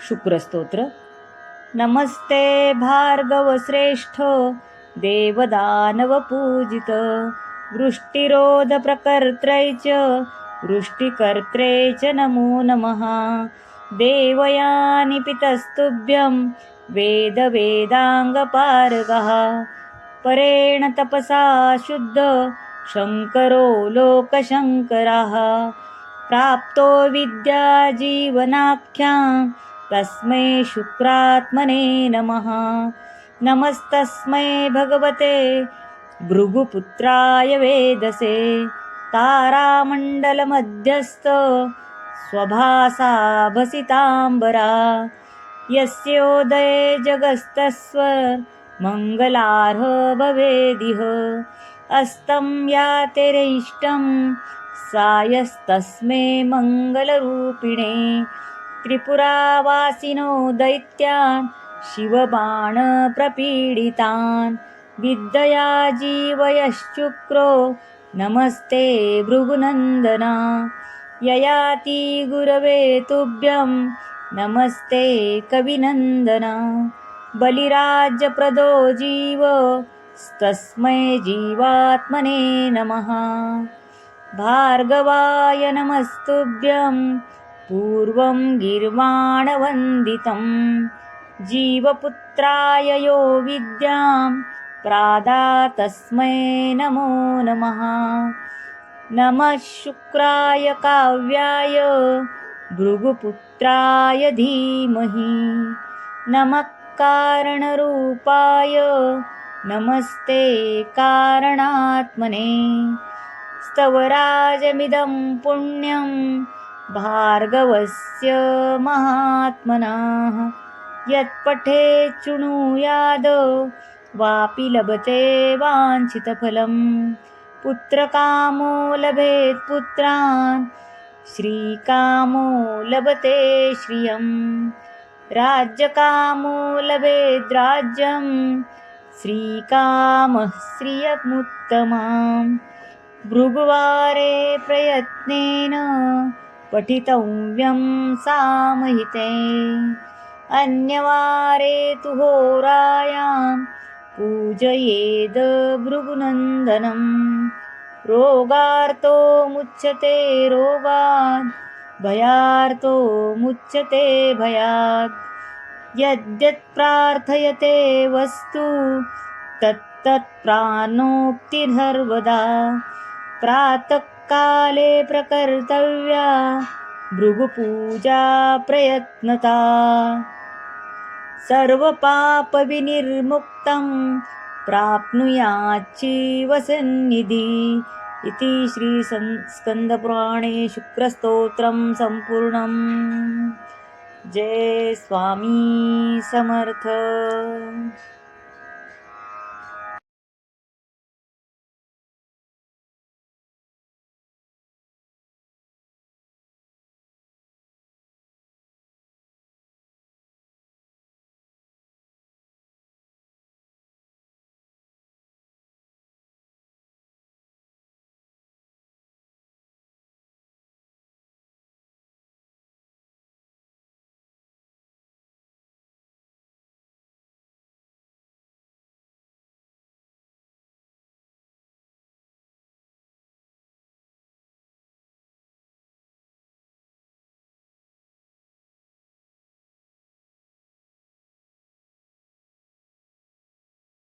शुक्रस्तोत्र. नमस्ते भार्गवश्रेष्ठ देवदानवपूजित. वृष्टिरोधप्रकर्त्रै च वृष्टिकर्त्रे च नमो नमः. देवयानि पितस्तुभ्यं वेदवेदाङ्गपारगः. परेण तपसा शुद्ध शङ्करो लोकशङ्करः. प्राप्तो विद्याजीवनाख्यां तस्मै शुक्रात्मने नमः। नमस्तस्मै भगवते भृगुपुत्राय वेदसे तारामण्डलमध्यस्थ स्वभासाभसिताम्बरा। यस्योदये जगस्तस्व मङ्गलार्ह भवेदिह अस्तं यातेरिष्टं सायस्तस्मै मङ्गलरूपिणे त्रिपुरावासिनो दैत्यान् शिवबाणप्रपीडितान्। विद्यया जीवयश्चुक्रो नमस्ते भृगुनन्दना। ययाति गुरवे तुभ्यं नमस्ते कविनन्दना। बलिराज्यप्रदो जीव तस्मै जीवात्मने नमः। भार्गवाय नमस्तुभ्यं पूर्वं गिर्वाणवन्दितं। जीवपुत्राय यो विद्यां प्रादा तस्मै नमो नमः। नमः शुक्राय काव्याय भृगुपुत्राय धीमहि। नमः कारणरूपाय नमस्ते कारणात्मने। स्तवराजमिदं पुण्यं भार्गवस्य महात्मनाः। यत्पठे चृणुयाद वापि लभते वाञ्छितफलं पुत्रकामो लभेत् पुत्रान् श्रीकामो लभते श्रियं राज्यकामो लभेद् राज्यं श्रीकामः श्रियमुत्तमां भृगुवारे प्रयत्नेन पठितव्यं सामहिते। अन्यवारे तु होरायां पूजयेद भृगुनन्दनं। रोगार्तो मुच्यते रोगात् भयार्तो मुच्यते भयात्। यद्यत् प्रार्थयते वस्तु तत्तत् प्राणोक्तिर्हर्वदा। काले प्रकर्तव्या भृगुपूजा प्रयत्नता। सर्वपापविनिर्मुक्तं प्राप्नुयाच्चीवसन्निधि इति श्रीसंस्कन्दपुराणे शुक्रस्तोत्रं सम्पूर्णम्। जय स्वामी समर्थ।